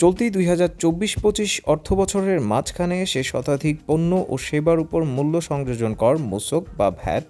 চলতি দুই হাজার চব্বিশ পঁচিশ অর্থ বছরের মাঝখানে এসে শতাধিক পণ্য ও সেবার উপর মূল্য সংযোজন কর, মোসক বা ভ্যাট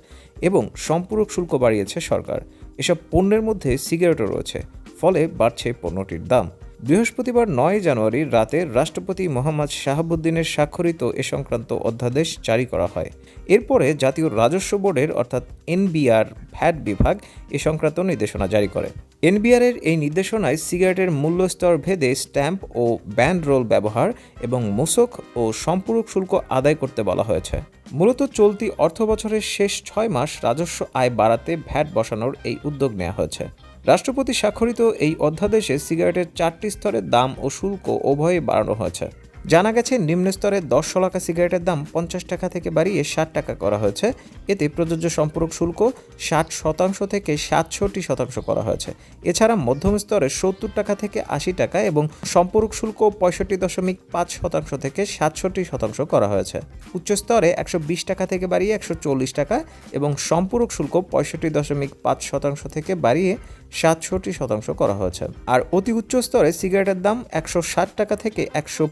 এবং সম্পূরক শুল্ক বাড়িয়েছে সরকার। এসব পণ্যের মধ্যে সিগারেটও রয়েছে, ফলে বাড়ছে পণ্যটির দাম। বৃহস্পতিবার নয় জানুয়ারি রাতে রাষ্ট্রপতি মোহাম্মদ শাহাবুদ্দিনের স্বাক্ষরিত এ সংক্রান্ত অধ্যাদেশ জারি করা হয়। এরপরে জাতীয় রাজস্ব বোর্ডের অর্থাৎ এনবিআর ভ্যাট বিভাগ এ সংক্রান্ত নির্দেশনা জারি করে। এনবিআরের এই নির্দেশনায় সিগারেটের মূল্যস্তর ভেদে স্ট্যাম্প ও ব্যান্ড রোল ব্যবহার এবং মোসক ও সম্পূরক শুল্ক আদায় করতে বলা হয়েছে। মূলত চলতি অর্থ বছরের শেষ ছয় মাস রাজস্ব আয় বাড়াতে ভ্যাট বসানোর এই উদ্যোগ নেওয়া হয়েছে। রাষ্ট্রপতি স্বাক্ষরিত এই অধ্যাদেশে সিগারেটের চারটি স্তরের দাম ও শুল্ক উভয়ই বাড়ানো হয়েছে। জানা গেছে, নিম্ন স্তরে দশ শলাকা সিগারেটের দাম পঞ্চাশ টাকা থেকে বাড়িয়ে ষাট টাকা করা হয়েছে। এতে প্রযোজ্য সম্পূরক শুল্ক ষাট শতাংশ থেকে সাতষট্টি শতাংশ করা হয়েছে। এছাড়া মধ্যম স্তরে সত্তর টাকা থেকে আশি টাকা এবং সম্পূরক শুল্ক পঁয়ষট্টি দশমিক পাঁচ শতাংশ থেকে সাতষট্টি শতাংশ করা হয়েছে। উচ্চ স্তরে একশো বিশ টাকা থেকে বাড়িয়ে একশো চল্লিশ টাকা এবং সম্পূরক শুল্ক পঁয়ষট্টি দশমিক পাঁচ শতাংশ থেকে বাড়িয়ে সাতষট্টি শতাংশ করা হয়েছে। আর অতি উচ্চ স্তরে সিগারেটের দাম একশো ষাট টাকা থেকে একশো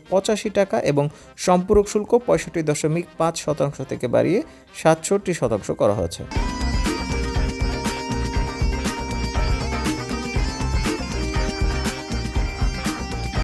পঁচাশি টাকা এবং সম্পূরক শুল্ক পঁয়ষট্টি দশমিক পাঁচ শতাংশ থেকে বাড়িয়ে সাতষট্টি শতাংশ করা হয়েছে।